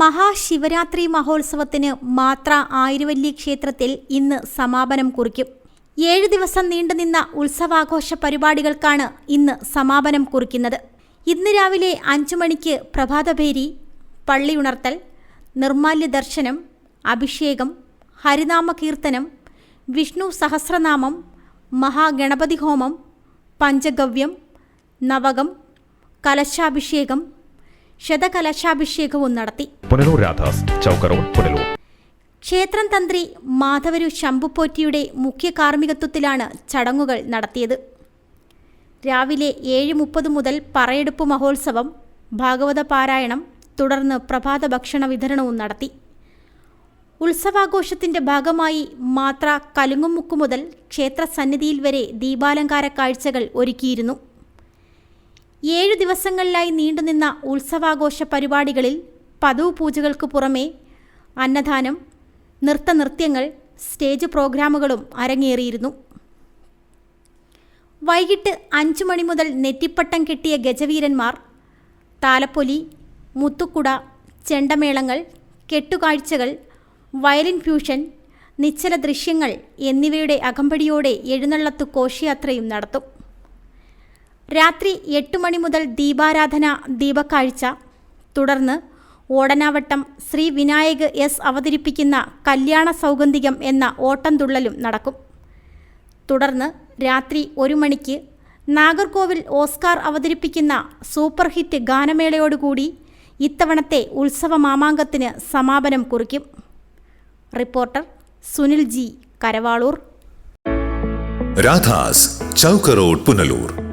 മഹാശിവരാത്രി മഹോത്സവത്തിന് മാത്ര ആയിരവല്ലി ക്ഷേത്രത്തിൽ ഇന്ന് സമാപനം കുറിക്കും. ഏഴ് ദിവസം നീണ്ടുനിന്ന ഉത്സവാഘോഷ പരിപാടികൾക്കാണ് ഇന്ന് സമാപനം കുറിക്കുന്നത്. ഇന്ന് രാവിലെ അഞ്ചു മണിക്ക് പ്രഭാതഭേരി പള്ളിയുണർത്തൽ നിർമാല്യ ദർശനം അഭിഷേകം ഹരിനാമ കീർത്തനം വിഷ്ണു സഹസ്രനാമം മഹാഗണപതി ഹോമം പഞ്ചഗവ്യം നവകം കലശാഭിഷേകം ശതകലശാഭിഷേകവും നടത്തി. പുനലൂർ രാധാസ് പുനലൂർ. ക്ഷേത്രം തന്ത്രി മാധവരു ശംഭുപോറ്റിയുടെ മുഖ്യ കാർമ്മികത്വത്തിലാണ് ചടങ്ങുകൾ നടത്തിയത്. രാവിലെ ഏഴ് മുപ്പത് മുതൽ പറയെടുപ്പ് മഹോത്സവം ഭാഗവത പാരായണം തുടർന്ന് പ്രഭാത ഭക്ഷണ വിതരണവും നടത്തി. ഉത്സവാഘോഷത്തിന്റെ ഭാഗമായി മാത്ര കലുങ്ങുമുക്ക് മുതൽ ക്ഷേത്ര സന്നിധിയിൽ വരെ ദീപാലങ്കാര കാഴ്ചകൾ ഒരുക്കിയിരുന്നു. ഏഴു ദിവസങ്ങളിലായി നീണ്ടുനിന്ന ഉത്സവാഘോഷ പരിപാടികളിൽ പതിവ് പൂജകൾക്ക് പുറമേ അന്നദാനം നൃത്തനൃത്യങ്ങൾ സ്റ്റേജ് പ്രോഗ്രാമുകളും അരങ്ങേറിയിരുന്നു. വൈകിട്ട് അഞ്ചു മണി മുതൽ നെറ്റിപ്പട്ടം കെട്ടിയ ഗജവീരന്മാർ താലപ്പൊലി മുത്തുക്കുട ചെണ്ടമേളങ്ങൾ കെട്ടുകാഴ്ചകൾ വയലിൻ ഫ്യൂഷൻ നിശ്ചല ദൃശ്യങ്ങൾ എന്നിവയുടെ അകമ്പടിയോടെ എഴുന്നള്ളത്തു ഘോഷയാത്രയും നടത്തും. രാത്രി എട്ട് മണി മുതൽ ദീപാരാധന ദീപക്കാഴ്ച. തുടർന്ന് ഓടനാവട്ടം ശ്രീ വിനായക് എസ് അവതരിപ്പിക്കുന്ന കല്യാണ സൗഗന്ധികം എന്ന ഓട്ടംതുള്ളലും നടക്കും. തുടർന്ന് രാത്രി ഒരു മണിക്ക് നാഗർകോവിൽ ഓസ്കാർ അവതരിപ്പിക്കുന്ന സൂപ്പർ ഹിറ്റ് ഗാനമേളയോടുകൂടി ഇത്തവണത്തെ ഉത്സവ മാമാങ്കത്തിന് സമാപനം കുറിക്കും. Reporter Sunil G Karavalur. Radhas ചൗക്കറോഡ് Punalur.